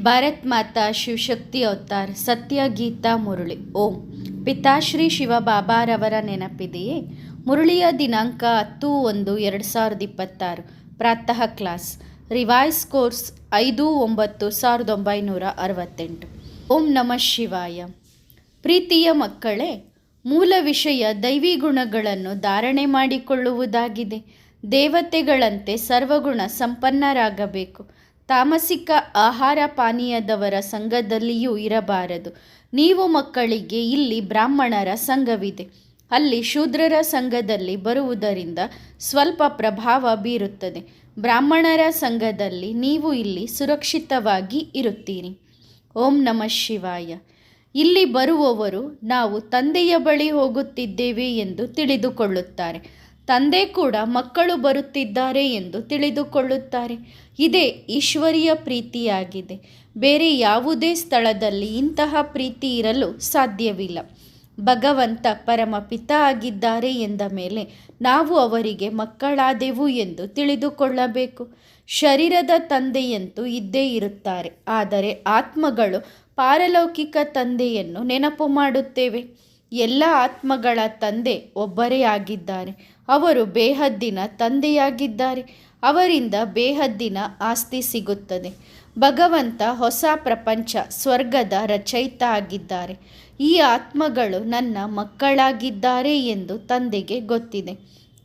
ಭಾರತ್ ಮಾತಾ Shivashakti avatar, ಸತ್ಯ ಗೀತಾ ಮುರುಳಿ. ಓಂ. ಪಿತಾಶ್ರೀ ಶಿವಬಾಬಾರವರ ನೆನಪಿದೆಯೇ? ಮುರುಳಿಯ ದಿನಾಂಕ ಹತ್ತು ಒಂದು ಎರಡು ಸಾವಿರದ ಇಪ್ಪತ್ತಾರು. ಪ್ರಾತಃ ಕ್ಲಾಸ್. ರಿವೈಸ್ ಕೋರ್ಸ್ ಐದು ಒಂಬತ್ತು ಸಾವಿರದ ಒಂಬೈನೂರ ಅರವತ್ತೆಂಟು. ಓಂ ನಮಃ ಶಿವಾಯ. ಪ್ರೀತಿಯ ಮಕ್ಕಳೇ, ಮೂಲ ವಿಷಯ ದೈವಿ ಗುಣಗಳನ್ನು ಧಾರಣೆ ಮಾಡಿಕೊಳ್ಳುವುದಾಗಿದೆ. ದೇವತೆಗಳಂತೆ ಸರ್ವಗುಣ ಸಂಪನ್ನರಾಗಬೇಕು. ತಾಮಸಿಕ ಆಹಾರ ಪಾನೀಯದವರ ಸಂಘದಲ್ಲಿಯೂ ಇರಬಾರದು. ನೀವು ಮಕ್ಕಳಿಗೆ ಇಲ್ಲಿ ಬ್ರಾಹ್ಮಣರ ಸಂಘವಿದೆ. ಅಲ್ಲಿ ಶೂದ್ರರ ಸಂಘದಲ್ಲಿ ಬರುವುದರಿಂದ ಸ್ವಲ್ಪ ಪ್ರಭಾವ ಬೀರುತ್ತದೆ. ಬ್ರಾಹ್ಮಣರ ಸಂಘದಲ್ಲಿ ನೀವು ಇಲ್ಲಿ ಸುರಕ್ಷಿತವಾಗಿ ಇರುತ್ತೀರಿ. ಓಂ ನಮಃ ಶಿವಾಯ. ಇಲ್ಲಿ ಬರುವವರು ನಾವು ತಂದೆಯ ಬಳಿ ಹೋಗುತ್ತಿದ್ದೇವೆ ಎಂದು ತಿಳಿದುಕೊಳ್ಳುತ್ತಾರೆ. ತಂದೆ ಕೂಡ ಮಕ್ಕಳು ಬರುತ್ತಿದ್ದಾರೆ ಎಂದು ತಿಳಿದುಕೊಳ್ಳುತ್ತಾರೆ. ಇದೇ ಈಶ್ವರಿಯ ಪ್ರೀತಿಯಾಗಿದೆ. ಬೇರೆ ಯಾವುದೇ ಸ್ಥಳದಲ್ಲಿ ಇಂತಹ ಪ್ರೀತಿ ಇರಲು ಸಾಧ್ಯವಿಲ್ಲ. ಭಗವಂತ ಪರಮಪಿತ ಆಗಿದ್ದಾರೆ ಎಂದ ಮೇಲೆ ನಾವು ಅವರಿಗೆ ಮಕ್ಕಳಾದೆವು ಎಂದು ತಿಳಿದುಕೊಳ್ಳಬೇಕು. ಶರೀರದ ತಂದೆಯಂತೂ ಇದ್ದೇ ಇರುತ್ತಾರೆ. ಆದರೆ ಆತ್ಮಗಳು ಪಾರಲೌಕಿಕ ತಂದೆಯನ್ನು ನೆನಪು ಮಾಡುತ್ತೇವೆ. ಎಲ್ಲ ಆತ್ಮಗಳ ತಂದೆ ಒಬ್ಬರೇ ಆಗಿದ್ದಾರೆ. ಅವರು ಬೇಹದ್ದಿನ ತಂದೆಯಾಗಿದ್ದಾರೆ. ಅವರಿಂದ ಬೇಹದ್ದಿನ ಆಸ್ತಿ ಸಿಗುತ್ತದೆ. ಭಗವಂತ ಹೊಸ ಪ್ರಪಂಚ, ಸ್ವರ್ಗದ ರಚಯಿತ ಆಗಿದ್ದಾರೆ. ಈ ಆತ್ಮಗಳು ನನ್ನ ಮಕ್ಕಳಾಗಿದ್ದಾರೆ ಎಂದು ತಂದೆಗೆ ಗೊತ್ತಿದೆ.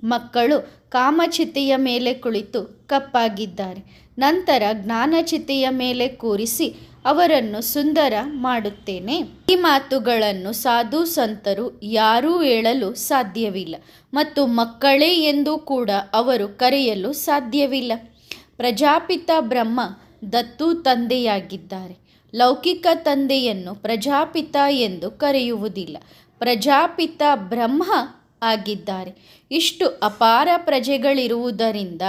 ಮಕ್ಕಳು ಕಾಮಚಿತೆಯ ಮೇಲೆ ಕುಳಿತು ಕಪ್ಪಾಗಿದ್ದಾರೆ. ನಂತರ ಜ್ಞಾನಚಿತೆಯ ಮೇಲೆ ಕೂರಿಸಿ ಅವರನ್ನು ಸುಂದರ ಮಾಡುತ್ತೇನೆ. ಈ ಮಾತುಗಳನ್ನು ಸಾಧು ಸಂತರು ಯಾರೂ ಹೇಳಲು ಸಾಧ್ಯವಿಲ್ಲ ಮತ್ತು ಮಕ್ಕಳೇ ಎಂದು ಕೂಡ ಅವರು ಕರೆಯಲು ಸಾಧ್ಯವಿಲ್ಲ. ಪ್ರಜಾಪಿತ ಬ್ರಹ್ಮ ದತ್ತು ತಂದೆಯಾಗಿದ್ದಾರೆ. ಲೌಕಿಕ ತಂದೆಯನ್ನು ಪ್ರಜಾಪಿತ ಎಂದು ಕರೆಯುವುದಿಲ್ಲ. ಪ್ರಜಾಪಿತ ಬ್ರಹ್ಮ ಆಗಿದ್ದಾರೆ. ಇಷ್ಟು ಅಪಾರ ಪ್ರಜೆಗಳಿರುವುದರಿಂದ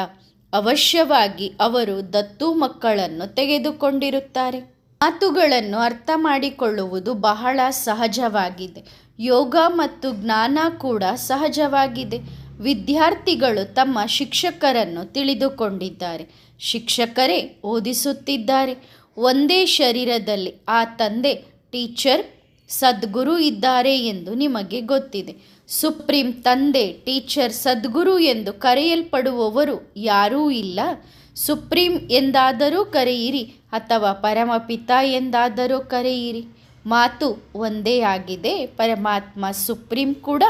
ಅವಶ್ಯವಾಗಿ ಅವರು ದತ್ತು ಮಕ್ಕಳನ್ನು ತೆಗೆದುಕೊಂಡಿರುತ್ತಾರೆ. ಮಾತುಗಳನ್ನು ಅರ್ಥ ಮಾಡಿಕೊಳ್ಳುವುದು ಬಹಳ ಸಹಜವಾಗಿದೆ. ಯೋಗ ಮತ್ತು ಜ್ಞಾನ ಕೂಡ ಸಹಜವಾಗಿದೆ. ವಿದ್ಯಾರ್ಥಿಗಳು ತಮ್ಮ ಶಿಕ್ಷಕರನ್ನು ತಿಳಿದುಕೊಂಡಿದ್ದಾರೆ. ಶಿಕ್ಷಕರೇ ಓದಿಸುತ್ತಿದ್ದಾರೆ. ಒಂದೇ ಶರೀರದಲ್ಲಿ ಆ ತಂದೆ, ಟೀಚರ್, ಸದ್ಗುರು ಇದ್ದಾರೆ ಎಂದು ನಿಮಗೆ ಗೊತ್ತಿದೆ. ಸುಪ್ರೀಂ ತಂದೆ, ಟೀಚರ್, ಸದ್ಗುರು ಎಂದು ಕರೆಯಲ್ಪಡುವವರು ಯಾರೂ ಇಲ್ಲ. ಸುಪ್ರೀಂ ಎಂದಾದರೂ ಕರೆಯಿರಿ ಅಥವಾ ಪರಮಪಿತ ಎಂದಾದರೂ ಕರೆಯಿರಿ. ಮಾತು ಒಂದೇ ಆಗಿದೆ. ಪರಮಾತ್ಮ ಸುಪ್ರೀಂ ಕೂಡ,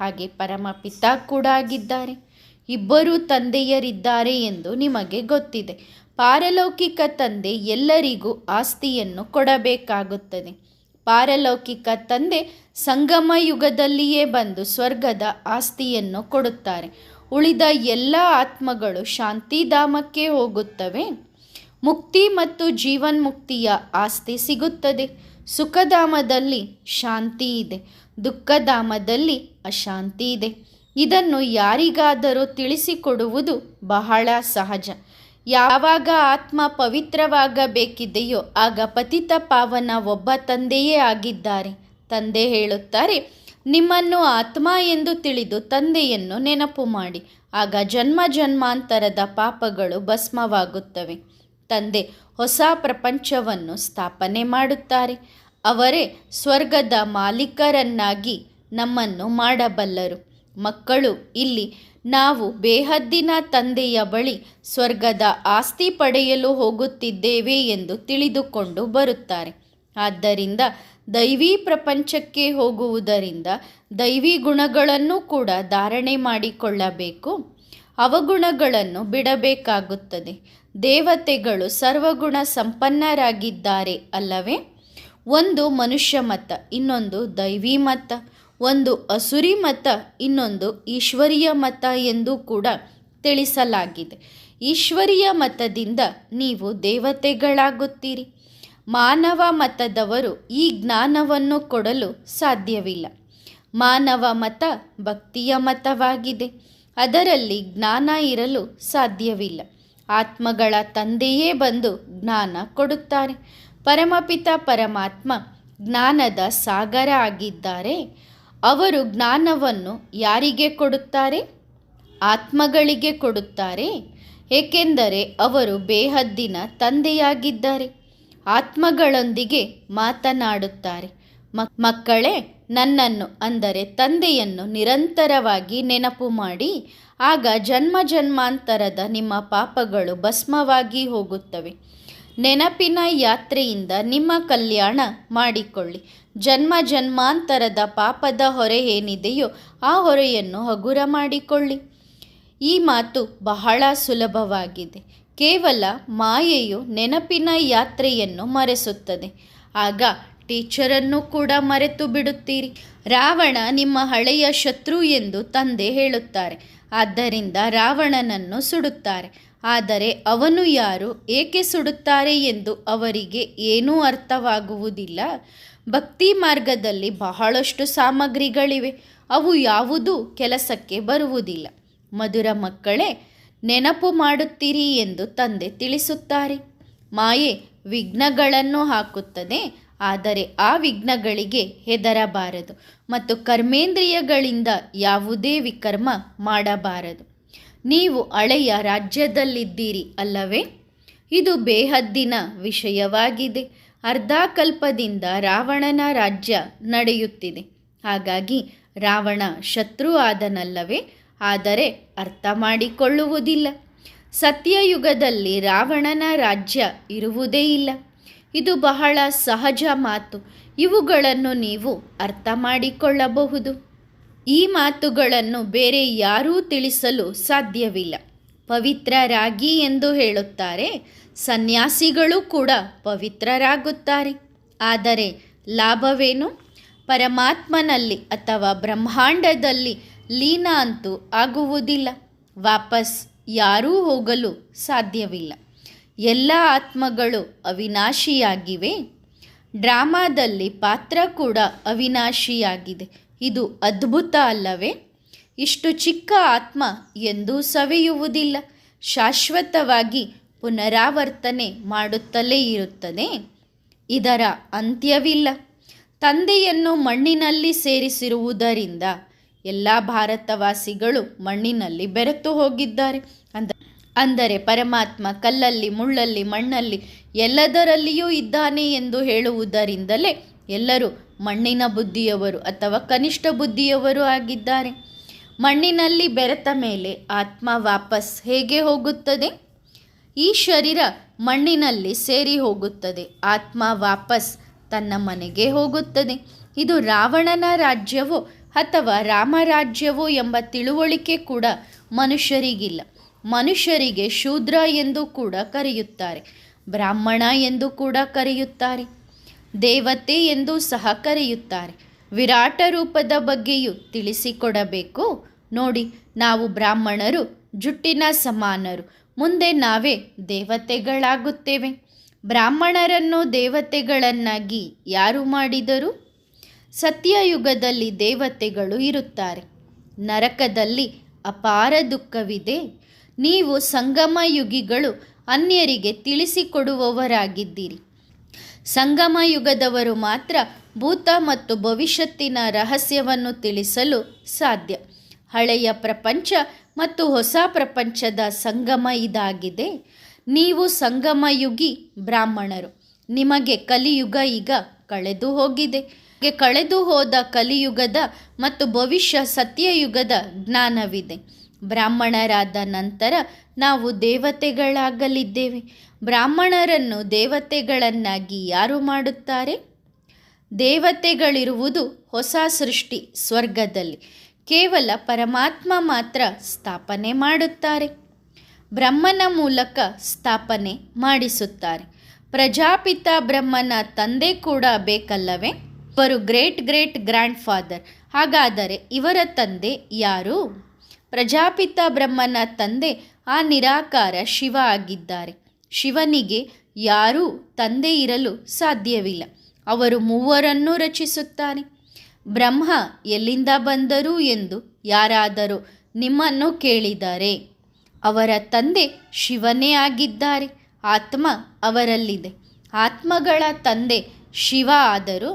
ಹಾಗೆ ಪರಮಪಿತ ಕೂಡ ಆಗಿದ್ದಾರೆ. ಇಬ್ಬರೂ ತಂದೆಯರಿದ್ದಾರೆ ಎಂದು ನಿಮಗೆ ಗೊತ್ತಿದೆ. ಪಾರಲೌಕಿಕ ತಂದೆ ಎಲ್ಲರಿಗೂ ಆಸ್ತಿಯನ್ನು ಕೊಡಬೇಕಾಗುತ್ತದೆ. ಪಾರಲೌಕಿಕ ತಂದೆ ಸಂಗಮ ಯುಗದಲ್ಲಿಯೇ ಬಂದು ಸ್ವರ್ಗದ ಆಸ್ತಿಯನ್ನು ಕೊಡುತ್ತಾರೆ. ಉಳಿದ ಎಲ್ಲ ಆತ್ಮಗಳು ಶಾಂತಿಧಾಮಕ್ಕೆ ಹೋಗುತ್ತವೆ. ಮುಕ್ತಿ ಮತ್ತು ಜೀವನ್ಮುಕ್ತಿಯ ಆಸ್ತಿ ಸಿಗುತ್ತದೆ. ಸುಖಧಾಮದಲ್ಲಿ ಶಾಂತಿ ಇದೆ. ದುಃಖಧಾಮದಲ್ಲಿ ಅಶಾಂತಿ ಇದೆ. ಇದನ್ನು ಯಾರಿಗಾದರೂ ತಿಳಿಸಿಕೊಡುವುದು ಬಹಳ ಸಹಜ. ಯಾವಾಗ ಆತ್ಮ ಪವಿತ್ರವಾಗಬೇಕಿದೆಯೋ ಆಗ ಪತಿತ ಪಾವನ ಒಬ್ಬ ತಂದೆಯೇ ಆಗಿದ್ದಾರೆ. ತಂದೆ ಹೇಳುತ್ತಾರೆ, ನಿಮ್ಮನ್ನು ಆತ್ಮ ಎಂದು ತಿಳಿದು ತಂದೆಯನ್ನು ನೆನಪು ಮಾಡಿ. ಆಗ ಜನ್ಮ ಜನ್ಮಾಂತರದ ಪಾಪಗಳು ಭಸ್ಮವಾಗುತ್ತವೆ. ತಂದೆ ಹೊಸ ಪ್ರಪಂಚವನ್ನು ಸ್ಥಾಪನೆ ಮಾಡುತ್ತಾರೆ. ಅವರೇ ಸ್ವರ್ಗದ ಮಾಲೀಕರನ್ನಾಗಿ ನಮ್ಮನ್ನು ಮಾಡಬಲ್ಲರು. ಮಕ್ಕಳು ಇಲ್ಲಿ ನಾವು ಬೇಹದ್ದಿನ ತಂದೆಯ ಬಳಿ ಸ್ವರ್ಗದ ಆಸ್ತಿ ಪಡೆಯಲು ಹೋಗುತ್ತಿದ್ದೇವೆ ಎಂದು ತಿಳಿದುಕೊಂಡು ಬರುತ್ತಾರೆ. ಆದ್ದರಿಂದ ದೈವಿ ಪ್ರಪಂಚಕ್ಕೆ ಹೋಗುವುದರಿಂದ ದೈವಿ ಗುಣಗಳನ್ನು ಕೂಡ ಧಾರಣೆ ಮಾಡಿಕೊಳ್ಳಬೇಕು. ಅವಗುಣಗಳನ್ನು ಬಿಡಬೇಕಾಗುತ್ತದೆ. ದೇವತೆಗಳು ಸರ್ವಗುಣ ಸಂಪನ್ನರಾಗಿದ್ದಾರೆ ಅಲ್ಲವೇ? ಒಂದು ಮನುಷ್ಯ ಮತ, ಇನ್ನೊಂದು ದೈವಿ ಮತ. ಒಂದು ಅಸುರಿ ಮತ, ಇನ್ನೊಂದು ಈಶ್ವರೀಯ ಮತ ಎಂದು ಕೂಡ ತಿಳಿಸಲಾಗಿದೆ. ಈಶ್ವರೀಯ ಮತದಿಂದ ನೀವು ದೇವತೆಗಳಾಗುತ್ತೀರಿ. ಮಾನವ ಮತದವರು ಈ ಜ್ಞಾನವನ್ನು ಕೊಡಲು ಸಾಧ್ಯವಿಲ್ಲ. ಮಾನವ ಮತ ಭಕ್ತಿಯ ಮತವಾಗಿದೆ. ಅದರಲ್ಲಿ ಜ್ಞಾನ ಇರಲು ಸಾಧ್ಯವಿಲ್ಲ. ಆತ್ಮಗಳ ತಂದೆಯೇ ಬಂದು ಜ್ಞಾನ ಕೊಡುತ್ತಾರೆ. ಪರಮಪಿತ ಪರಮಾತ್ಮ ಜ್ಞಾನದ ಸಾಗರ ಆಗಿದ್ದಾರೆ. ಅವರು ಜ್ಞಾನವನ್ನು ಯಾರಿಗೆ ಕೊಡುತ್ತಾರೆ? ಆತ್ಮಗಳಿಗೆ ಕೊಡುತ್ತಾರೆ? ಏಕೆಂದರೆ ಅವರು ಬೇಹದ್ದಿನ ತಂದೆಯಾಗಿದ್ದಾರೆ. ಆತ್ಮಗಳೊಂದಿಗೆ ಮಾತನಾಡುತ್ತಾರೆ. ಮಕ್- ಮಕ್ಕಳೇ, ನನ್ನನ್ನು, ಅಂದರೆ ತಂದೆಯನ್ನು ನಿರಂತರವಾಗಿ ನೆನಪು ಮಾಡಿ, ಆಗ ಜನ್ಮ ಜನ್ಮಾಂತರದ ನಿಮ್ಮ ಪಾಪಗಳು ಭಸ್ಮವಾಗಿ ಹೋಗುತ್ತವೆ. ನೆನಪಿನ ಯಾತ್ರೆಯಿಂದ ನಿಮ್ಮ ಕಲ್ಯಾಣ ಮಾಡಿಕೊಳ್ಳಿ. ಜನ್ಮ ಜನ್ಮಾಂತರದ ಪಾಪದ ಹೊರೆ ಏನಿದೆಯೋ ಆ ಹೊರೆಯನ್ನು ಹಗುರ ಮಾಡಿಕೊಳ್ಳಿ. ಈ ಮಾತು ಬಹಳ ಸುಲಭವಾಗಿದೆ. ಕೇವಲ ಮಾಯೆಯು ನೆನಪಿನ ಯಾತ್ರೆಯನ್ನು ಮರೆಸುತ್ತದೆ. ಆಗ ಟೀಚರನ್ನು ಕೂಡ ಮರೆತು ಬಿಡುತ್ತೀರಿ. ರಾವಣ ನಿಮ್ಮ ಹಳೆಯ ಶತ್ರು ಎಂದು ತಂದೆ ಹೇಳುತ್ತಾರೆ. ಆದ್ದರಿಂದ ರಾವಣನನ್ನು ಸುಡುತ್ತಾರೆ. ಆದರೆ ಅವನು ಯಾರು, ಏಕೆ ಸುಡುತ್ತಾರೆ ಎಂದು ಅವರಿಗೆ ಏನೂ ಅರ್ಥವಾಗುವುದಿಲ್ಲ. ಭಕ್ತಿ ಮಾರ್ಗದಲ್ಲಿ ಬಹಳಷ್ಟು ಸಾಮಗ್ರಿಗಳಿವೆ. ಅವು ಯಾವುದೂ ಕೆಲಸಕ್ಕೆ ಬರುವುದಿಲ್ಲ. ಮಧುರ ಮಕ್ಕಳೇ, ನೆನಪು ಮಾಡುತ್ತೀರಿ ಎಂದು ತಂದೆ ತಿಳಿಸುತ್ತಾರೆ. ಮಾಯೆ ವಿಘ್ನಗಳನ್ನು ಹಾಕುತ್ತದೆ, ಆದರೆ ಆ ವಿಘ್ನಗಳಿಗೆ ಹೆದರಬಾರದು ಮತ್ತು ಕರ್ಮೇಂದ್ರಿಯಗಳಿಂದ ಯಾವುದೇ ವಿಕರ್ಮ ಮಾಡಬಾರದು. ನೀವು ಹಳೆಯ ರಾಜ್ಯದಲ್ಲಿದ್ದೀರಿ ಅಲ್ಲವೇ? ಇದು ಬೇಹದ್ದಿನ ವಿಷಯವಾಗಿದೆ. ಅರ್ಧಾಕಲ್ಪದಿಂದ ರಾವಣನ ರಾಜ್ಯ ನಡೆಯುತ್ತಿದೆ. ಹಾಗಾಗಿ ರಾವಣ ಶತ್ರು ಆದನಲ್ಲವೇ, ಆದರೆ ಅರ್ಥ ಮಾಡಿಕೊಳ್ಳುವುದಿಲ್ಲ. ಸತ್ಯಯುಗದಲ್ಲಿ ರಾವಣನ ರಾಜ್ಯ ಇರುವುದೇ ಇಲ್ಲ. ಇದು ಬಹಳ ಸಹಜ ಮಾತು. ಇವುಗಳನ್ನು ನೀವು ಅರ್ಥ ಮಾಡಿಕೊಳ್ಳಬಹುದು. ಈ ಮಾತುಗಳನ್ನು ಬೇರೆ ಯಾರೂ ತಿಳಿಸಲು ಸಾಧ್ಯವಿಲ್ಲ. ಪವಿತ್ರರಾಗಿ ಎಂದು ಹೇಳುತ್ತಾರೆ. ಸನ್ಯಾಸಿಗಳು ಕೂಡ ಪವಿತ್ರರಾಗುತ್ತಾರೆ. ಆದರೆ ಲಾಭವೇನು? ಪರಮಾತ್ಮನಲ್ಲಿ ಅಥವಾ ಬ್ರಹ್ಮಾಂಡದಲ್ಲಿ ಲೀನ ಅಂತೂ ಆಗುವುದಿಲ್ಲ. ವಾಪಸ್ ಯಾರೂ ಹೋಗಲು ಸಾಧ್ಯವಿಲ್ಲ. ಎಲ್ಲ ಆತ್ಮಗಳು ಅವಿನಾಶಿಯಾಗಿವೆ. ಡ್ರಾಮಾದಲ್ಲಿ ಪಾತ್ರ ಕೂಡ ಅವಿನಾಶಿಯಾಗಿದೆ. ಇದು ಅದ್ಭುತ ಅಲ್ಲವೇ? ಇಷ್ಟು ಚಿಕ್ಕ ಆತ್ಮ ಎಂದೂ ಸವೆಯುವುದಿಲ್ಲ. ಶಾಶ್ವತವಾಗಿ ಪುನರಾವರ್ತನೆ ಮಾಡುತ್ತಲೇ ಇರುತ್ತದೆ. ಇದರ ಅಂತ್ಯವಿಲ್ಲ. ತಂದೆಯನ್ನು ಮಣ್ಣಿನಲ್ಲಿ ಸೇರಿಸಿರುವುದರಿಂದ ಎಲ್ಲ ಭಾರತವಾಸಿಗಳು ಮಣ್ಣಿನಲ್ಲಿ ಬೆರೆತು ಹೋಗಿದ್ದಾರೆ. ಅಂದ, ಅಂದರೆ ಪರಮಾತ್ಮ ಕಲ್ಲಲ್ಲಿ, ಮುಳ್ಳಲ್ಲಿ, ಮಣ್ಣಲ್ಲಿ ಎಲ್ಲದರಲ್ಲಿಯೂ ಇದ್ದಾನೆ ಎಂದು ಹೇಳುವುದರಿಂದಲೇ ಎಲ್ಲರೂ ಮಣ್ಣಿನ ಬುದ್ಧಿಯವರು ಅಥವಾ ಕನಿಷ್ಠ ಬುದ್ಧಿಯವರು ಆಗಿದ್ದಾರೆ. ಮಣ್ಣಿನಲ್ಲಿ ಬೆರೆತ ಮೇಲೆ ಆತ್ಮ ವಾಪಸ್ ಹೇಗೆ ಹೋಗುತ್ತದೆ? ಈ ಶರೀರ ಮಣ್ಣಿನಲ್ಲಿ ಸೇರಿ ಹೋಗುತ್ತದೆ. ಆತ್ಮ ವಾಪಸ್ ತನ್ನ ಮನೆಗೆ ಹೋಗುತ್ತದೆ. ಇದು ರಾವಣನ ರಾಜ್ಯವೋ ಅಥವಾ ರಾಮರಾಜ್ಯವೋ ಎಂಬ ತಿಳುವಳಿಕೆ ಕೂಡ ಮನುಷ್ಯರಿಗಿಲ್ಲ. ಮನುಷ್ಯರಿಗೆ ಶೂದ್ರ ಎಂದು ಕೂಡ ಕರೆಯುತ್ತಾರೆ. ಬ್ರಾಹ್ಮಣ ಎಂದು ಕೂಡ ಕರೆಯುತ್ತಾರೆ. ದೇವತೆ ಎಂದು ಸಹ ಕರೆಯುತ್ತಾರೆ. ವಿರಾಟ ರೂಪದ ಬಗ್ಗೆಯೂ ತಿಳಿಸಿಕೊಡಬೇಕು. ನೋಡಿ, ನಾವು ಬ್ರಾಹ್ಮಣರು ಜುಟ್ಟಿನ ಸಮಾನರು. ಮುಂದೆ ನಾವೇ ದೇವತೆಗಳಾಗುತ್ತೇವೆ. ಬ್ರಾಹ್ಮಣರನ್ನು ದೇವತೆಗಳನ್ನಾಗಿ ಯಾರು ಮಾಡಿದರು? ಸತ್ಯಯುಗದಲ್ಲಿ ದೇವತೆಗಳು ಇರುತ್ತಾರೆ. ನರಕದಲ್ಲಿ ಅಪಾರ ದುಃಖವಿದೆ. ನೀವು ಸಂಗಮಯುಗಿಗಳು ಅನ್ಯರಿಗೆ ತಿಳಿಸಿಕೊಡುವವರಾಗಿದ್ದೀರಿ. ಸಂಗಮಯುಗದವರು ಮಾತ್ರ ಭೂತ ಮತ್ತು ಭವಿಷ್ಯತ್ತಿನ ರಹಸ್ಯವನ್ನು ತಿಳಿಸಲು ಸಾಧ್ಯ. ಹಳೆಯ ಪ್ರಪಂಚ ಮತ್ತು ಹೊಸ ಪ್ರಪಂಚದ ಸಂಗಮ ಇದಾಗಿದೆ. ನೀವು ಸಂಗಮಯುಗಿ ಬ್ರಾಹ್ಮಣರು. ನಿಮಗೆ ಕಲಿಯುಗ ಈಗ ಕಳೆದು ಹೋಗಿದೆ. ಹಾಗೆ ಕಳೆದು ಹೋದ ಕಲಿಯುಗದ ಮತ್ತು ಭವಿಷ್ಯ ಸತ್ಯಯುಗದ ಜ್ಞಾನವಿದೆ. ಬ್ರಾಹ್ಮಣರಾದ ನಂತರ ನಾವು ದೇವತೆಗಳಾಗಲಿದ್ದೇವೆ. ಬ್ರಾಹ್ಮಣರನ್ನು ದೇವತೆಗಳನ್ನಾಗಿ ಯಾರು ಮಾಡುತ್ತಾರೆ? ದೇವತೆಗಳಿರುವುದು ಹೊಸ ಸೃಷ್ಟಿ ಸ್ವರ್ಗದಲ್ಲಿ. ಕೇವಲ ಪರಮಾತ್ಮ ಮಾತ್ರ ಸ್ಥಾಪನೆ ಮಾಡುತ್ತಾರೆ. ಬ್ರಹ್ಮನ ಮೂಲಕ ಸ್ಥಾಪನೆ ಮಾಡಿಸುತ್ತಾರೆ. ಪ್ರಜಾಪಿತ ಬ್ರಹ್ಮನ ತಂದೆ ಕೂಡ ಬೇಕಲ್ಲವೇ? ಇವರು ಗ್ರೇಟ್ ಗ್ರೇಟ್ ಗ್ರ್ಯಾಂಡ್ ಫಾದರ್ ಹಾಗಾದರೆ ಇವರ ತಂದೆ ಯಾರು? ಪ್ರಜಾಪಿತ ಬ್ರಹ್ಮನ ತಂದೆ ಆ ನಿರಾಕಾರ ಶಿವ ಆಗಿದ್ದಾರೆ. ಶಿವನಿಗೆ ಯಾರೂ ತಂದೆ ಇರಲು ಸಾಧ್ಯವಿಲ್ಲ. ಅವರು ಮೂವರನ್ನೂ ರಚಿಸುತ್ತಾರೆ. ಬ್ರಹ್ಮ ಎಲ್ಲಿಂದ ಬಂದರು ಎಂದು ಯಾರಾದರೂ ನಿಮ್ಮನ್ನು ಕೇಳಿದರೆ ಅವರ ತಂದೆ ಶಿವನೇ ಆಗಿದ್ದಾರೆ, ಆತ್ಮ ಅವರಲ್ಲಿದೆ. ಆತ್ಮಗಳ ತಂದೆ ಶಿವ ಆದರೂ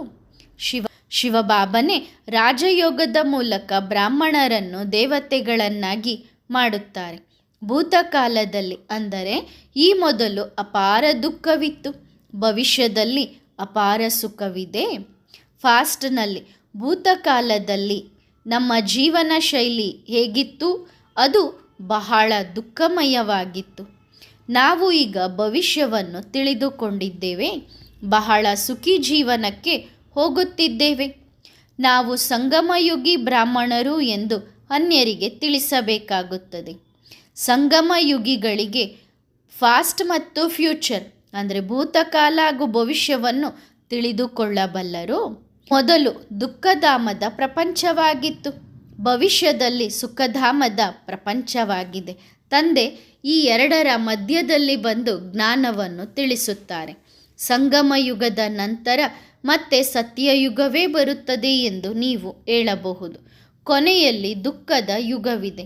ಶಿವ, ಶಿವಬಾಬನೇ ರಾಜಯೋಗದ ಮೂಲಕ ಬ್ರಾಹ್ಮಣರನ್ನು ದೇವತೆಗಳನ್ನಾಗಿ ಮಾಡುತ್ತಾರೆ. ಭೂತಕಾಲದಲ್ಲಿ ಅಂದರೆ ಈ ಮೊದಲು ಅಪಾರ ದುಃಖವಿತ್ತು. ಭವಿಷ್ಯದಲ್ಲಿ ಅಪಾರ ಸುಖವಿದೆ. ಫಾಸ್ಟ್ನಲ್ಲಿ ಭೂತಕಾಲದಲ್ಲಿ ನಮ್ಮ ಜೀವನ ಶೈಲಿ ಹೇಗಿತ್ತು? ಅದು ಬಹಳ ದುಃಖಮಯವಾಗಿತ್ತು. ನಾವು ಈಗ ಭವಿಷ್ಯವನ್ನು ತಿಳಿದುಕೊಂಡಿದ್ದೇವೆ. ಬಹಳ ಸುಖಿ ಜೀವನಕ್ಕೆ ಹೋಗುತ್ತಿದ್ದೇವೆ. ನಾವು ಸಂಗಮಯುಗಿ ಬ್ರಾಹ್ಮಣರು ಎಂದು ಅನ್ಯರಿಗೆ ತಿಳಿಸಬೇಕಾಗುತ್ತದೆ. ಸಂಗಮಯುಗಿಗಳಿಗೆ ಫಾಸ್ಟ್ ಮತ್ತು ಫ್ಯೂಚರ್, ಅಂದರೆ ಭೂತಕಾಲ ಹಾಗೂ ಭವಿಷ್ಯವನ್ನು ತಿಳಿದುಕೊಳ್ಳಬಲ್ಲರು. ಮೊದಲು ದುಃಖಧಾಮದ ಪ್ರಪಂಚವಾಗಿತ್ತು. ಭವಿಷ್ಯದಲ್ಲಿ ಸುಖಧಾಮದ ಪ್ರಪಂಚವಾಗಿದೆ. ತಂದೆ ಈ ಎರಡರ ಮಧ್ಯದಲ್ಲಿ ಬಂದು ಜ್ಞಾನವನ್ನು ತಿಳಿಸುತ್ತಾರೆ. ಸಂಗಮ ಯುಗದ ನಂತರ ಮತ್ತೆ ಸತ್ಯಯುಗವೇ ಬರುತ್ತದೆ ಎಂದು ನೀವು ಹೇಳಬಹುದು. ಕೊನೆಯಲ್ಲಿ ದುಃಖದ ಯುಗವಿದೆ.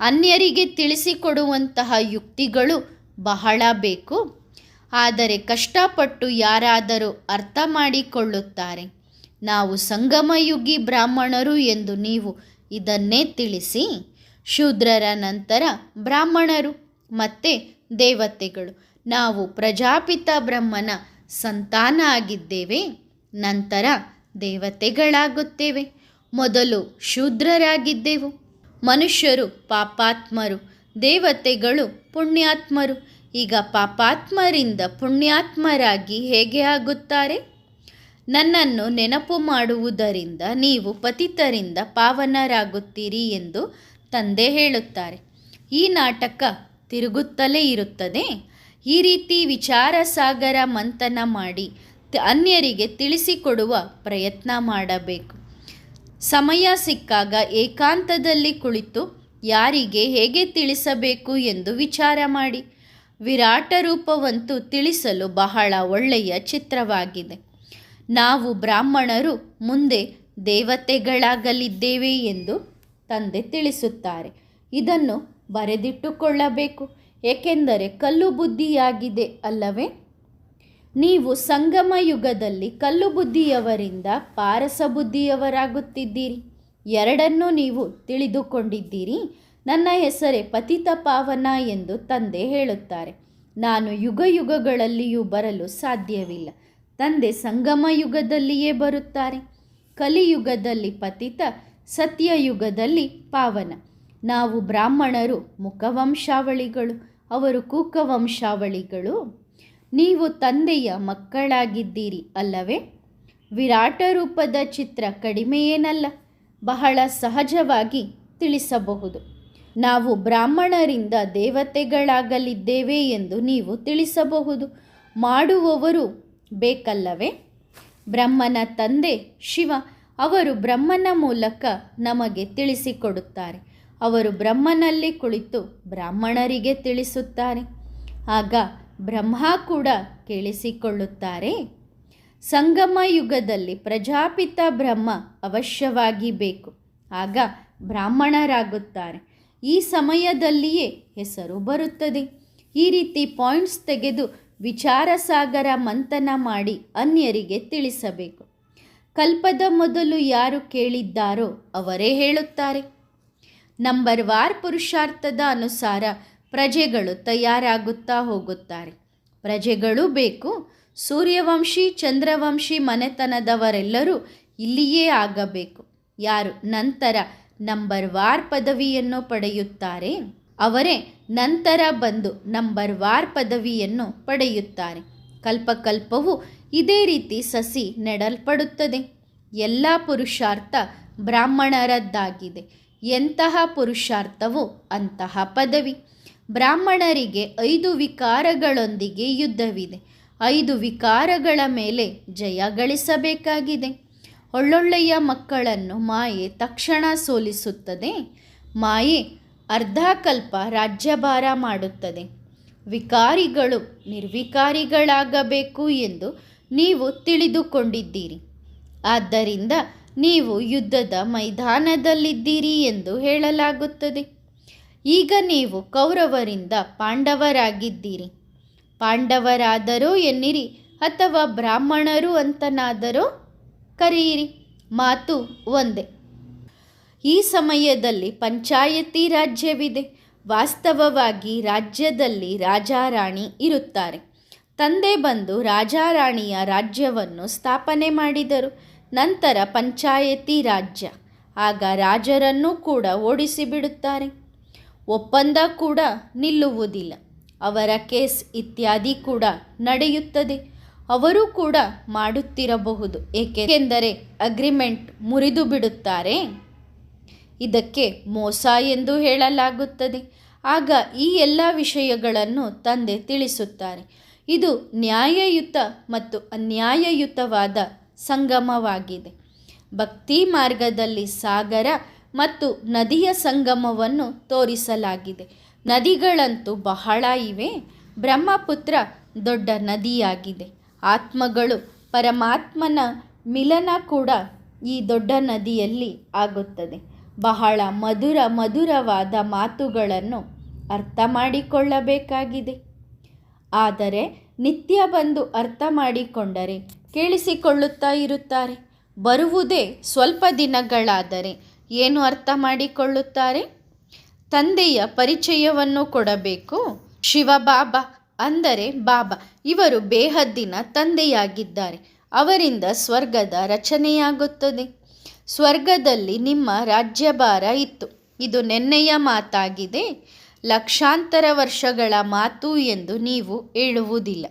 ಅನ್ಯರಿಗೆ ತಿಳಿಸಿಕೊಡುವಂತಹ ಯುಕ್ತಿಗಳು ಬಹಳ ಬೇಕು. ಆದರೆ ಕಷ್ಟಪಟ್ಟು ಯಾರಾದರೂ ಅರ್ಥ ಮಾಡಿಕೊಳ್ಳುತ್ತಾರೆ. ನಾವು ಸಂಗಮಯುಗಿ ಬ್ರಾಹ್ಮಣರು ಎಂದು ನೀವು ಇದನ್ನೇ ತಿಳಿಸಿ, ಶೂದ್ರರ ನಂತರ ಬ್ರಾಹ್ಮಣರು ಮತ್ತೆ ದೇವತೆಗಳು. ನಾವು ಪ್ರಜಾಪಿತ ಬ್ರಹ್ಮನ ಸಂತಾನ ಆಗಿದ್ದೇವೆ, ನಂತರ ದೇವತೆಗಳಾಗುತ್ತೇವೆ. ಮೊದಲು ಶೂದ್ರರಾಗಿದ್ದೆವು. ಮನುಷ್ಯರು ಪಾಪಾತ್ಮರು, ದೇವತೆಗಳು ಪುಣ್ಯಾತ್ಮರು. ಈಗ ಪಾಪಾತ್ಮರಿಂದ ಪುಣ್ಯಾತ್ಮರಾಗಿ ಹೇಗೆ ಆಗುತ್ತಾರೆ? ನನ್ನನ್ನು ನೆನಪು ಮಾಡುವುದರಿಂದ ನೀವು ಪತಿತರಿಂದ ಪಾವನರಾಗುತ್ತೀರಿ ಎಂದು ತಂದೆ ಹೇಳುತ್ತಾರೆ. ಈ ನಾಟಕ ತಿರುಗುತ್ತಲೇ ಇರುತ್ತದೆ. ಈ ರೀತಿ ವಿಚಾರ ಸಾಗರ ಮಂಥನ ಮಾಡಿ ಅನ್ಯರಿಗೆ ತಿಳಿಸಿಕೊಡುವ ಪ್ರಯತ್ನ ಮಾಡಬೇಕು. ಸಮಯ ಸಿಕ್ಕಾಗ ಏಕಾಂತದಲ್ಲಿ ಕುಳಿತು ಯಾರಿಗೆ ಹೇಗೆ ತಿಳಿಸಬೇಕು ಎಂದು ವಿಚಾರ ಮಾಡಿ. ವಿರಾಟ ರೂಪವಂತೂ ತಿಳಿಸಲು ಬಹಳ ಒಳ್ಳೆಯ ಚಿತ್ರವಾಗಿದೆ. ನಾವು ಬ್ರಾಹ್ಮಣರು ಮುಂದೆ ದೇವತೆಗಳಾಗಲಿದ್ದೇವೆ ಎಂದು ತಂದೆ ತಿಳಿಸುತ್ತಾರೆ. ಇದನ್ನು ಬರೆದಿಟ್ಟುಕೊಳ್ಳಬೇಕು. ಏಕೆಂದರೆ ಕಲ್ಲು ಬುದ್ಧಿಯಾಗಿದೆ ಅಲ್ಲವೇ? ನೀವು ಸಂಗಮ ಯುಗದಲ್ಲಿ ಕಲ್ಲು ಬುದ್ಧಿಯವರಿಂದ ಪಾರಸ ಬುದ್ಧಿಯವರಾಗುತ್ತಿದ್ದೀರಿ. ಎರಡನ್ನೂ ನೀವು ತಿಳಿದುಕೊಂಡಿದ್ದೀರಿ. ನನ್ನ ಹೆಸರೇ ಪತಿತ ಪಾವನ ಎಂದು ತಂದೆ ಹೇಳುತ್ತಾರೆ. ನಾನು ಯುಗ ಯುಗಗಳಲ್ಲಿಯೂ ಬರಲು ಸಾಧ್ಯವಿಲ್ಲ. ತಂದೆ ಸಂಗಮ ಯುಗದಲ್ಲಿಯೇ ಬರುತ್ತಾರೆ. ಕಲಿಯುಗದಲ್ಲಿ ಪತಿತ, ಸತ್ಯಯುಗದಲ್ಲಿ ಪಾವನ. ನಾವು ಬ್ರಾಹ್ಮಣರು ಮುಖವಂಶಾವಳಿಗಳು, ಅವರು ಕೂಕವಂಶಾವಳಿಗಳು. ನೀವು ತಂದೆಯ ಮಕ್ಕಳಾಗಿದ್ದೀರಿ ಅಲ್ಲವೇ? ವಿರಾಟ ರೂಪದ ಚಿತ್ರ ಕಡಿಮೆಯೇನಲ್ಲ, ಬಹಳ ಸಹಜವಾಗಿ ತಿಳಿಸಬಹುದು. ನಾವು ಬ್ರಾಹ್ಮಣರಿಂದ ದೇವತೆಗಳಾಗಲಿದ್ದೇವೆ ಎಂದು ನೀವು ತಿಳಿಸಬಹುದು. ಮಾಡುವವರು ಬೇಕಲ್ಲವೇ? ಬ್ರಹ್ಮನ ತಂದೆ ಶಿವ, ಅವರು ಬ್ರಹ್ಮನ ಮೂಲಕ ನಮಗೆ ತಿಳಿಸಿಕೊಡುತ್ತಾರೆ. ಅವರು ಬ್ರಹ್ಮನಲ್ಲಿ ಕುಳಿತು ಬ್ರಾಹ್ಮಣರಿಗೆ ತಿಳಿಸುತ್ತಾರೆ. ಆಗ ಬ್ರಹ್ಮ ಕೂಡ ಕೇಳಿಸಿಕೊಳ್ಳುತ್ತಾರೆ. ಸಂಗಮ ಯುಗದಲ್ಲಿ ಪ್ರಜಾಪಿತ ಬ್ರಹ್ಮ ಅವಶ್ಯವಾಗಿ ಬೇಕು. ಆಗ ಬ್ರಾಹ್ಮಣರಾಗುತ್ತಾರೆ. ಈ ಸಮಯದಲ್ಲಿಯೇ ಹೆಸರು ಬರುತ್ತದೆ. ಈ ರೀತಿ ಪಾಯಿಂಟ್ಸ್ ತೆಗೆದು ವಿಚಾರ ಸಾಗರ ಮಂಥನ ಮಾಡಿ ಅನ್ಯರಿಗೆ ತಿಳಿಸಬೇಕು. ಕಲ್ಪದ ಮೊದಲು ಯಾರು ಕೇಳಿದ್ದಾರೋ ಅವರೇ ಹೇಳುತ್ತಾರೆ. ನಂಬರ್ ವಾರ್ ಪುರುಷಾರ್ಥದ ಅನುಸಾರ ಪ್ರಜೆಗಳು ತಯಾರಾಗುತ್ತಾ ಹೋಗುತ್ತಾರೆ. ಪ್ರಜೆಗಳು ಬೇಕು ಸೂರ್ಯವಂಶಿ, ಚಂದ್ರವಂಶಿ ಮನೆತನದವರೆಲ್ಲರೂ ಇಲ್ಲಿಯೇ ಆಗಬೇಕು. ಯಾರು ನಂತರ ನಂಬರ್ ವಾರ್ ಪದವಿಯನ್ನು ಪಡೆಯುತ್ತಾರೆ? ಅವರೇ ನಂತರ ಬಂದು ನಂಬರ್ ವಾರ್ ಪದವಿಯನ್ನು ಪಡೆಯುತ್ತಾರೆ. ಕಲ್ಪಕಲ್ಪವು ಇದೇ ರೀತಿ ಸಸಿ ನೆಡಲ್ಪಡುತ್ತದೆ. ಎಲ್ಲ ಪುರುಷಾರ್ಥ ಬ್ರಾಹ್ಮಣರದ್ದಾಗಿದೆ. ಎಂತಹ ಪುರುಷಾರ್ಥವು ಅಂತಹ ಪದವಿ. ಬ್ರಾಹ್ಮಣರಿಗೆ ಐದು ವಿಕಾರಗಳೊಂದಿಗೆ ಯುದ್ಧವಿದೆ. ಐದು ವಿಕಾರಗಳ ಮೇಲೆ ಜಯ ಗಳಿಸಬೇಕಾಗಿದೆ. ಒಳ್ಳೊಳ್ಳೆಯ ಮಕ್ಕಳನ್ನು ಮಾಯೆ ತಕ್ಷಣ ಸೋಲಿಸುತ್ತದೆ. ಮಾಯೆ ಅರ್ಧಕಲ್ಪ ರಾಜ್ಯಭಾರ ಮಾಡುತ್ತದೆ. ವಿಕಾರಿಗಳು ನಿರ್ವಿಕಾರಿಗಳಾಗಬೇಕು ಎಂದು ನೀವು ತಿಳಿದುಕೊಂಡಿದ್ದೀರಿ. ಆದ್ದರಿಂದ ನೀವು ಯುದ್ಧದ ಮೈದಾನದಲ್ಲಿದ್ದೀರಿ ಎಂದು ಹೇಳಲಾಗುತ್ತದೆ. ಈಗ ನೀವು ಕೌರವರಿಂದ ಪಾಂಡವರಾಗಿದ್ದೀರಿ. ಪಾಂಡವರಾದರೂ ಎನ್ನಿರಿ ಅಥವಾ ಬ್ರಾಹ್ಮಣರು ಅಂತನಾದರೂ ಕರೆಯಿರಿ. ಮಾತು ಒಂದೇ. ಈ ಸಮಯದಲ್ಲಿ ಪಂಚಾಯತಿ ರಾಜ್ಯವಿದೆ. ವಾಸ್ತವವಾಗಿ ರಾಜ್ಯದಲ್ಲಿ ರಾಜಾರಾಣಿ ಇರುತ್ತಾರೆ. ತಂದೆ ಬಂದು ರಾಜಾರಾಣಿಯ ರಾಜ್ಯವನ್ನು ಸ್ಥಾಪನೆ ಮಾಡಿದರು. ನಂತರ ಪಂಚಾಯತಿ ರಾಜ್ಯ. ಆಗ ರಾಜರನ್ನು ಕೂಡ ಓಡಿಸಿಬಿಡುತ್ತಾರೆ. ಒಪ್ಪಂದ ಕೂಡ ನಿಲ್ಲುವುದಿಲ್ಲ. ಅವರ ಕೇಸ್ ಇತ್ಯಾದಿ ಕೂಡ ನಡೆಯುತ್ತದೆ. ಅವರು ಕೂಡ ಮಾಡುತ್ತಿರಬಹುದು. ಏಕೆಂದರೆ ಅಗ್ರಿಮೆಂಟ್ ಮುರಿದು ಬಿಡುತ್ತಾರೆ ಇದಕ್ಕೆ ಮೋಸ ಎಂದು ಹೇಳಲಾಗುತ್ತದೆ. ಆಗ ಈ ಎಲ್ಲ ವಿಷಯಗಳನ್ನು ತಂದೆ ತಿಳಿಸುತ್ತಾರೆ. ಇದು ನ್ಯಾಯಯುತ ಮತ್ತು ಅನ್ಯಾಯಯುತವಾದ ಸಂಗಮವಾಗಿದೆ. ಭಕ್ತಿ ಮಾರ್ಗದಲ್ಲಿ ಸಾಗರ ಮತ್ತು ನದಿಯ ಸಂಗಮವನ್ನು ತೋರಿಸಲಾಗಿದೆ. ನದಿಗಳಂತೂ ಬಹಳ ಇವೆ. ಬ್ರಹ್ಮಪುತ್ರ ದೊಡ್ಡ ನದಿಯಾಗಿದೆ. ಆತ್ಮಗಳು ಪರಮಾತ್ಮನ ಮಿಲನ ಕೂಡ ಈ ದೊಡ್ಡ ನದಿಯಲ್ಲಿ ಆಗುತ್ತದೆ. ಬಹಳ ಮಧುರ ಮಧುರವಾದ ಮಾತುಗಳನ್ನು ಅರ್ಥ ಮಾಡಿಕೊಳ್ಳಬೇಕಾಗಿದೆ. ಆದರೆ ನಿತ್ಯ ಬಂದು ಅರ್ಥ ಮಾಡಿಕೊಂಡರೆ ಕೇಳಿಸಿಕೊಳ್ಳುತ್ತಾ ಇರುತ್ತಾರೆ. ಬರುವುದೇ ಸ್ವಲ್ಪ ದಿನಗಳಾದರೆ ಏನು ಅರ್ಥ ಮಾಡಿಕೊಳ್ಳುತ್ತಾರೆ? ತಂದೆಯ ಪರಿಚಯವನ್ನು ಕೊಡಬೇಕು? ಶಿವಬಾಬಾ ಅಂದರೆ ಬಾಬಾ. ಇವರು ಬೇಹದ್ದಿನ ತಂದೆಯಾಗಿದ್ದಾರೆ. ಅವರಿಂದ ಸ್ವರ್ಗದ ರಚನೆಯಾಗುತ್ತದೆ. ಸ್ವರ್ಗದಲ್ಲಿ ನಿಮ್ಮ ರಾಜ್ಯಭಾರ ಇತ್ತು. ಇದು ನೆನ್ನೆಯ ಮಾತಾಗಿದೆ. ಲಕ್ಷಾಂತರ ವರ್ಷಗಳ ಮಾತು ಎಂದು ನೀವು ಹೇಳುವುದಿಲ್ಲ.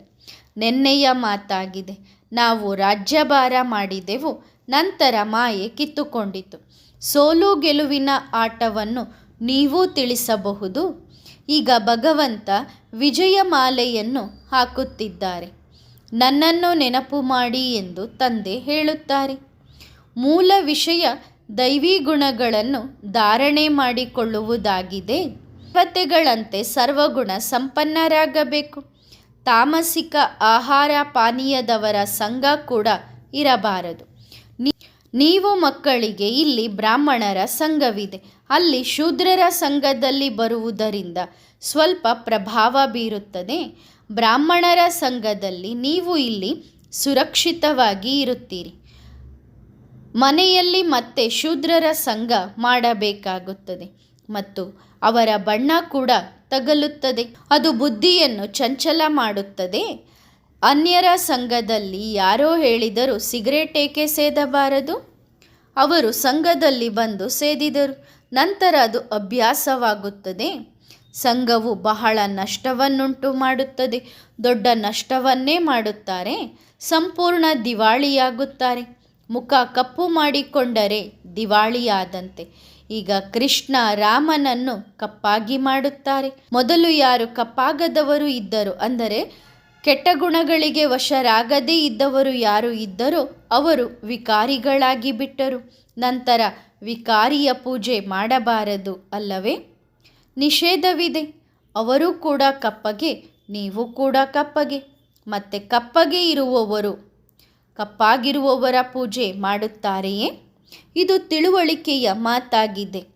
ನೆನ್ನೆಯ ಮಾತಾಗಿದೆ. ನಾವು ರಾಜ್ಯಭಾರ ಮಾಡಿದೆವು. ನಂತರ ಮಾಯೆ ಕಿತ್ತುಕೊಂಡಿತು. ಸೋಲು ಗೆಲುವಿನ ಆಟವನ್ನು ನೀವು ತಿಳಿಸಬಹುದು. ಈಗ ಭಗವಂತ ವಿಜಯಮಾಲೆಯನ್ನು ಹಾಕುತ್ತಿದ್ದಾರೆ. ನನ್ನನ್ನು ನೆನಪು ಮಾಡಿ ಎಂದು ತಂದೆ ಹೇಳುತ್ತಾರೆ. ಮೂಲ ವಿಷಯ ದೈವಿ ಗುಣಗಳನ್ನು ಧಾರಣೆ ಮಾಡಿಕೊಳ್ಳುವುದಾಗಿದೆ. ದೇವತೆಗಳಂತೆ ಸರ್ವಗುಣ ಸಂಪನ್ನರಾಗಬೇಕು. ತಾಮಸಿಕ ಆಹಾರ ಪಾನೀಯದವರ ಸಂಘ ಕೂಡ ಇರಬಾರದು. ನೀವು ಮಕ್ಕಳಿಗೆ ಇಲ್ಲಿ ಬ್ರಾಹ್ಮಣರ ಸಂಘವಿದೆ. ಅಲ್ಲಿ ಶೂದ್ರರ ಸಂಘದಲ್ಲಿ ಬರುವುದರಿಂದ ಸ್ವಲ್ಪ ಪ್ರಭಾವ ಬೀರುತ್ತದೆ. ಬ್ರಾಹ್ಮಣರ ಸಂಘದಲ್ಲಿ ನೀವು ಇಲ್ಲಿ ಸುರಕ್ಷಿತವಾಗಿ ಇರುತ್ತೀರಿ. ಮನೆಯಲ್ಲಿ ಮತ್ತೆ ಶೂದ್ರರ ಸಂಘ ಮಾಡಬೇಕಾಗುತ್ತದೆ ಮತ್ತು ಅವರ ಬಣ್ಣ ಕೂಡ ತಗಲುತ್ತದೆ. ಅದು ಬುದ್ಧಿಯನ್ನು ಚಂಚಲ ಮಾಡುತ್ತದೆ. ಅನ್ಯರ ಸಂಘದಲ್ಲಿ ಯಾರೋ ಹೇಳಿದರು, ಸಿಗರೇಟ್ ಏಕೆ ಸೇದಬಾರದು? ಅವರು ಸಂಘದಲ್ಲಿ ಬಂದು ಸೇದಿದರು. ನಂತರ ಅದು ಅಭ್ಯಾಸವಾಗುತ್ತದೆ. ಸಂಘವು ಬಹಳ ನಷ್ಟವನ್ನುಂಟು ಮಾಡುತ್ತದೆ. ದೊಡ್ಡ ನಷ್ಟವನ್ನೇ ಮಾಡುತ್ತಾರೆ. ಸಂಪೂರ್ಣ ದಿವಾಳಿಯಾಗುತ್ತಾರೆ. ಮುಖ ಕಪ್ಪು ಮಾಡಿಕೊಂಡರೆ ದಿವಾಳಿಯಾದಂತೆ. ಈಗ ಕೃಷ್ಣ ರಾಮನನ್ನು ಕಪ್ಪಾಗಿ ಮಾಡುತ್ತಾರೆ. ಮೊದಲು ಯಾರು ಕಪ್ಪಾಗದವರು ಇದ್ದರು ಅಂದರೆ ಕೆಟ್ಟ ಗುಣಗಳಿಗೆ ವಶರಾಗದೇ ಇದ್ದವರು ಯಾರು ಇದ್ದರೋ ಅವರು ವಿಕಾರಿಗಳಾಗಿ ಬಿಟ್ಟರು. ನಂತರ ವಿಕಾರಿಯ ಪೂಜೆ ಮಾಡಬಾರದು ಅಲ್ಲವೇ? ನಿಷೇಧವಿದೆ. ಅವರು ಕೂಡ ಕಪ್ಪಗೆ, ನೀವು ಕೂಡ ಕಪ್ಪಗೆ. ಮತ್ತೆ ಕಪ್ಪಗೆ ಇರುವವರು ಕಪ್ಪಾಗಿರುವವರ ಪೂಜೆ ಮಾಡುತ್ತಾರೆಯೇ? ಇದು ತಿಳುವಳಿಕೆಯ ಮಾತಾಗಿದೆ.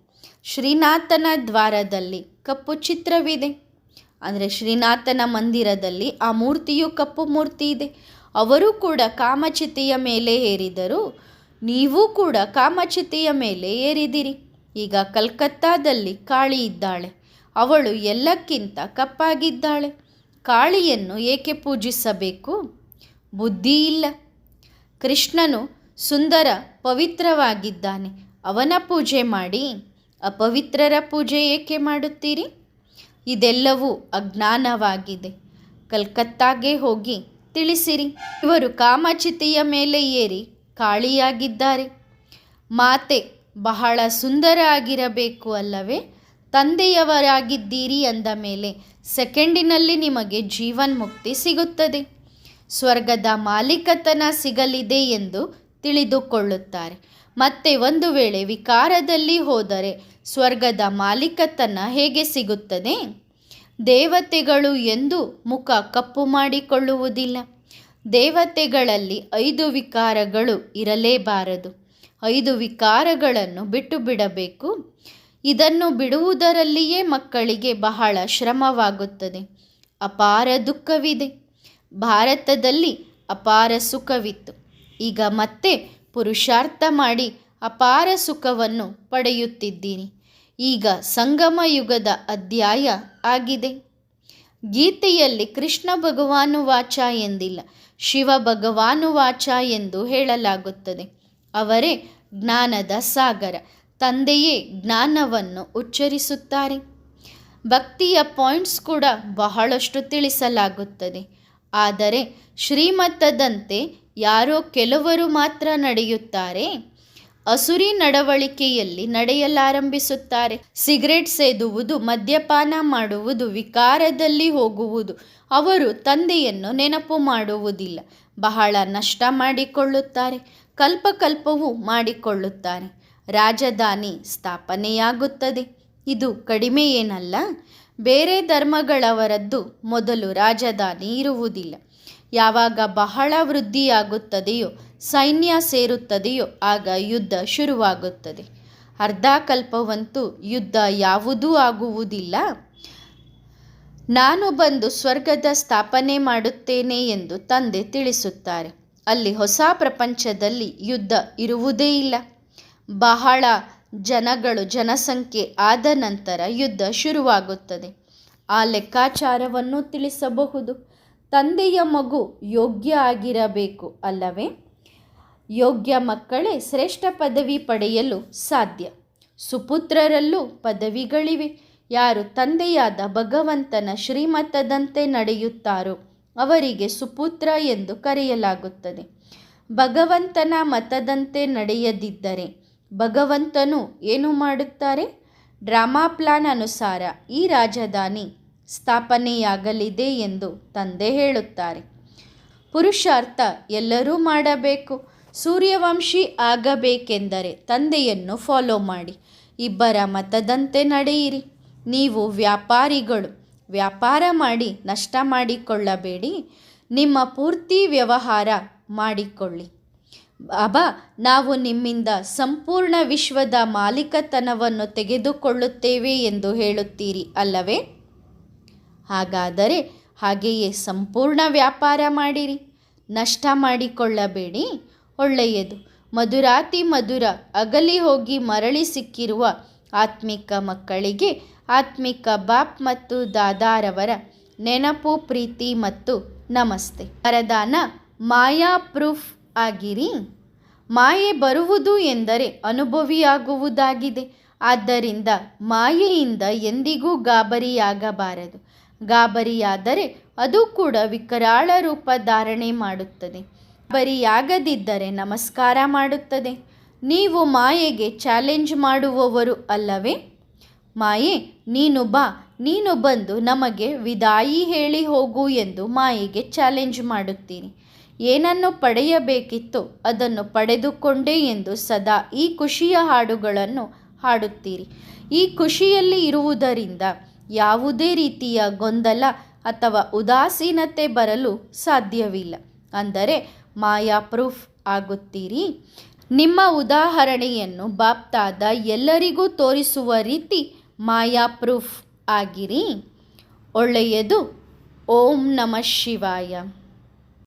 ಶ್ರೀನಾಥನ ದ್ವಾರದಲ್ಲಿ ಕಪ್ಪು ಚಿತ್ರವಿದೆ. ಅಂದರೆ ಶ್ರೀನಾಥನ ಮಂದಿರದಲ್ಲಿ ಆ ಮೂರ್ತಿಯು ಕಪ್ಪು ಮೂರ್ತಿ ಇದೆ. ಅವರು ಕೂಡ ಕಾಮಚಿತೆಯ ಮೇಲೆ ಏರಿದರು ನೀವು ಕೂಡ ಕಾಮಚಿತೆಯ ಮೇಲೆ ಏರಿದಿರಿ. ಈಗ ಕಲ್ಕತ್ತಾದಲ್ಲಿ ಕಾಳಿ ಇದ್ದಾಳೆ. ಅವಳು ಎಲ್ಲಕ್ಕಿಂತ ಕಪ್ಪಾಗಿದ್ದಾಳೆ. ಕಾಳಿಯನ್ನು ಏಕೆ ಪೂಜಿಸಬೇಕು? ಬುದ್ಧಿ ಇಲ್ಲ. ಕೃಷ್ಣನು ಸುಂದರ ಪವಿತ್ರವಾಗಿದ್ದಾನೆ. ಅವನ ಪೂಜೆ ಮಾಡಿ ಅಪವಿತ್ರರ ಪೂಜೆ ಏಕೆ ಮಾಡುತ್ತೀರಿ? ಇದೆಲ್ಲವೂ ಅಜ್ಞಾನವಾಗಿದೆ. ಕಲ್ಕತ್ತಾಗೆ ಹೋಗಿ ತಿಳಿಸಿರಿ. ಇವರು ಕಾಮಚಿತಿಯ ಮೇಲೆ ಏರಿ ಕಾಳಿಯಾಗಿದ್ದಾರೆ. ಮಾತೆ ಬಹಳ ಸುಂದರ ಆಗಿರಬೇಕು ಅಲ್ಲವೇ? ತಂದೆಯವರಾಗಿದ್ದೀರಿ ಅಂದ ಮೇಲೆ ಸೆಕೆಂಡಿನಲ್ಲಿ ನಿಮಗೆ ಜೀವನ್ಮುಕ್ತಿ ಸಿಗುತ್ತದೆ. ಸ್ವರ್ಗದ ಮಾಲೀಕತನ ಸಿಗಲಿದೆ ಎಂದು ತಿಳಿದುಕೊಳ್ಳುತ್ತಾರೆ. ಮತ್ತೆ ಒಂದು ವೇಳೆ ವಿಕಾರದಲ್ಲಿ ಹೋದರೆ ಸ್ವರ್ಗದ ಮಾಲೀಕತನ ಹೇಗೆ ಸಿಗುತ್ತದೆ? ದೇವತೆಗಳು ಎಂದು ಮುಖ ಕಪ್ಪು ಮಾಡಿಕೊಳ್ಳುವುದಿಲ್ಲ. ದೇವತೆಗಳಲ್ಲಿ ಐದು ವಿಕಾರಗಳು ಇರಲೇಬಾರದು. ಐದು ವಿಕಾರಗಳನ್ನು ಬಿಟ್ಟು ಬಿಡಬೇಕು. ಇದನ್ನು ಬಿಡುವುದರಲ್ಲಿಯೇ ಮಕ್ಕಳಿಗೆ ಬಹಳ ಶ್ರಮವಾಗುತ್ತದೆ. ಅಪಾರ ದುಃಖವಿದೆ. ಭಾರತದಲ್ಲಿ ಅಪಾರ ಸುಖವಿತ್ತು. ಈಗ ಮತ್ತೆ ಪುರುಷಾರ್ಥ ಮಾಡಿ ಅಪಾರ ಸುಖವನ್ನು ಪಡೆಯುತ್ತಿದ್ದೀನಿ. ಈಗ ಸಂಗಮ ಯುಗದ ಅಧ್ಯಾಯ ಆಗಿದೆ. ಗೀತೆಯಲ್ಲಿ ಕೃಷ್ಣ ಭಗವಾನು ವಾಚ ಎಂದಿಲ್ಲ, ಶಿವ ಭಗವಾನು ವಾಚ ಎಂದು ಹೇಳಲಾಗುತ್ತದೆ. ಅವರೇ ಜ್ಞಾನದ ಸಾಗರ, ತಂದೆಯೇ ಜ್ಞಾನವನ್ನು ಉಚ್ಚರಿಸುತ್ತಾರೆ. ಭಕ್ತಿಯ ಪಾಯಿಂಟ್ಸ್ ಕೂಡ ಬಹಳಷ್ಟು ತಿಳಿಸಲಾಗುತ್ತದೆ. ಆದರೆ ಶ್ರೀಮತದಂತೆ ಯಾರೋ ಕೆಲವರು ಮಾತ್ರ ನಡೆಯುತ್ತಾರೆ. ಅಸುರಿ ನಡವಳಿಕೆಯಲ್ಲಿ ನಡೆಯಲಾರಂಭಿಸುತ್ತಾರೆ. ಸಿಗರೆಟ್ ಸೇದುವುದು, ಮದ್ಯಪಾನ ಮಾಡುವುದು, ವಿಕಾರದಲ್ಲಿ ಹೋಗುವುದು, ಅವರು ತಂದೆಯನ್ನು ನೆನಪು ಮಾಡುವುದಿಲ್ಲ. ಬಹಳ ನಷ್ಟ ಮಾಡಿಕೊಳ್ಳುತ್ತಾರೆ. ಕಲ್ಪಕಲ್ಪವೂ ಮಾಡಿಕೊಳ್ಳುತ್ತಾರೆ. ರಾಜಧಾನಿ ಸ್ಥಾಪನೆಯಾಗುತ್ತದೆ. ಇದು ಕಡಿಮೆ ಏನಲ್ಲ ಬೇರೆ ಧರ್ಮಗಳವರದ್ದು ಮೊದಲು ರಾಜಧಾನಿ ಇರುವುದಿಲ್ಲ. ಯಾವಾಗ ಬಹಳ ವೃದ್ಧಿಯಾಗುತ್ತದೆಯೋ, ಸೈನ್ಯ ಸೇರುತ್ತದೆಯೋ, ಆಗ ಯುದ್ಧ ಶುರುವಾಗುತ್ತದೆ. ಅರ್ಧ ಕಲ್ಪವಂತೂ ಯುದ್ಧ ಯಾವುದೂ ಆಗುವುದಿಲ್ಲ. ನಾನು ಬಂದು ಸ್ವರ್ಗದ ಸ್ಥಾಪನೆ ಮಾಡುತ್ತೇನೆ ಎಂದು ತಂದೆ ತಿಳಿಸುತ್ತಾರೆ. ಅಲ್ಲಿ ಹೊಸ ಪ್ರಪಂಚದಲ್ಲಿ ಯುದ್ಧ ಇರುವುದೇ ಇಲ್ಲ. ಬಹಳ ಜನಗಳು ಜನಸಂಖ್ಯೆ ಆದ ನಂತರ ಯುದ್ಧ ಶುರುವಾಗುತ್ತದೆ. ಆ ಲೆಕ್ಕಾಚಾರವನ್ನು ತಿಳಿಸಬಹುದು. ತಂದೆಯ ಮಗು ಯೋಗ್ಯ ಆಗಿರಬೇಕು ಅಲ್ಲವೇ? ಯೋಗ್ಯ ಮಕ್ಕಳೇ ಶ್ರೇಷ್ಠ ಪದವಿ ಪಡೆಯಲು ಸಾಧ್ಯ. ಸುಪುತ್ರರಲ್ಲೂ ಪದವಿಗಳಿವೆ. ಯಾರು ತಂದೆಯಾದ ಭಗವಂತನ ಶ್ರೀಮತದಂತೆ ನಡೆಯುತ್ತಾರೋ ಅವರಿಗೆ ಸುಪುತ್ರ ಎಂದು ಕರೆಯಲಾಗುತ್ತದೆ. ಭಗವಂತನ ಮತದಂತೆ ನಡೆಯದಿದ್ದರೆ ಭಗವಂತನು ಏನು ಮಾಡುತ್ತಾರೆ? ಡ್ರಾಮಾ ಪ್ಲಾನ್ ಅನುಸಾರ ಈ ರಾಜಧಾನಿ ಸ್ಥಾಪನೆಯಾಗಲಿದೆ ಎಂದು ತಂದೆ ಹೇಳುತ್ತಾರೆ. ಪುರುಷಾರ್ಥ ಎಲ್ಲರೂ ಮಾಡಬೇಕು. ಸೂರ್ಯವಂಶಿ ಆಗಬೇಕೆಂದರೆ ತಂದೆಯನ್ನು ಫಾಲೋ ಮಾಡಿ. ಇಬ್ಬರ ಮತದಂತೆ ನಡೆಯಿರಿ. ನೀವು ವ್ಯಾಪಾರಿಗಳು. ವ್ಯಾಪಾರ ಮಾಡಿ ನಷ್ಟ ಮಾಡಿಕೊಳ್ಳಬೇಡಿ. ನಿಮ್ಮ ಪೂರ್ತಿ ವ್ಯವಹಾರ ಮಾಡಿಕೊಳ್ಳಿ. ಬಾಬಾ ನಾವು ನಿಮ್ಮಿಂದ ಸಂಪೂರ್ಣ ವಿಶ್ವದ ಮಾಲೀಕತನವನ್ನು ತೆಗೆದುಕೊಳ್ಳುತ್ತೇವೆ ಎಂದು ಹೇಳುತ್ತೀರಿ ಅಲ್ಲವೇ? ಹಾಗಾದರೆ ಹಾಗೆಯೇ ಸಂಪೂರ್ಣ ವ್ಯಾಪಾರ ಮಾಡಿರಿ. ನಷ್ಟ ಮಾಡಿಕೊಳ್ಳಬೇಡಿ. ಒಳ್ಳೆಯದು. ಮಧುರಾತಿ ಮಧುರ ಅಗಲಿ ಹೋಗಿ ಮರಳಿ ಸಿಕ್ಕಿರುವ ಆತ್ಮಿಕ ಮಕ್ಕಳಿಗೆ ಆತ್ಮಿಕ ಬಾಪ್ ಮತ್ತು ದಾದಾರವರ ನೆನಪು, ಪ್ರೀತಿ ಮತ್ತು ನಮಸ್ತೆ. ವರದಾನ, ಮಾಯಾ ಪ್ರೂಫ್ ಆಗಿರಿ. ಮಾಯೆ ಬರುವುದು ಎಂದರೆ ಅನುಭವಿಯಾಗುವುದಾಗಿದೆ. ಆದ್ದರಿಂದ ಮಾಯೆಯಿಂದ ಎಂದಿಗೂ ಗಾಬರಿಯಾಗಬಾರದು. ಗಾಬರಿಯಾದರೆ ಅದು ಕೂಡ ವಿಕರಾಳ ರೂಪ ಧಾರಣೆ ಮಾಡುತ್ತದೆ. ಬರಿಯಾಗದಿದ್ದರೆ ನಮಸ್ಕಾರ ಮಾಡುತ್ತದೆ. ನೀವು ಮಾಯೆಗೆ ಚಾಲೆಂಜ್ ಮಾಡುವವರು ಅಲ್ಲವೇ? ಮಾಯೆ, ನೀನು ಬಾ, ನೀನು ಬಂದು ನಮಗೆ ವಿದಾಯಿ ಹೇಳಿ ಹೋಗು ಎಂದು ಮಾಯೆಗೆ ಚಾಲೆಂಜ್ ಮಾಡುತ್ತೀರಿ. ಏನನ್ನು ಪಡೆಯಬೇಕಿತ್ತು ಅದನ್ನು ಪಡೆದುಕೊಂಡೆ ಎಂದು ಸದಾ ಈ ಖುಷಿಯ ಹಾಡುಗಳನ್ನು ಹಾಡುತ್ತೀರಿ. ಈ ಖುಷಿಯಲ್ಲಿ ಇರುವುದರಿಂದ ಯಾವುದೇ ರೀತಿಯ ಗೊಂದಲ ಅಥವಾ ಉದಾಸೀನತೆ ಬರಲು ಸಾಧ್ಯವಿಲ್ಲ. ಅಂದರೆ ಮಾಯಾ ಪ್ರೂಫ್ ಆಗುತ್ತೀರಿ. ನಿಮ್ಮ ಉದಾಹರಣೆಯನ್ನು ಬಾಪ್ತಾದ ಎಲ್ಲರಿಗೂ ತೋರಿಸುವ ರೀತಿ ಮಾಯಾ ಪ್ರೂಫ್ ಆಗಿರಿ. ಒಳ್ಳೆಯದು. ಓಂ ನಮಃ ಶಿವಾಯ.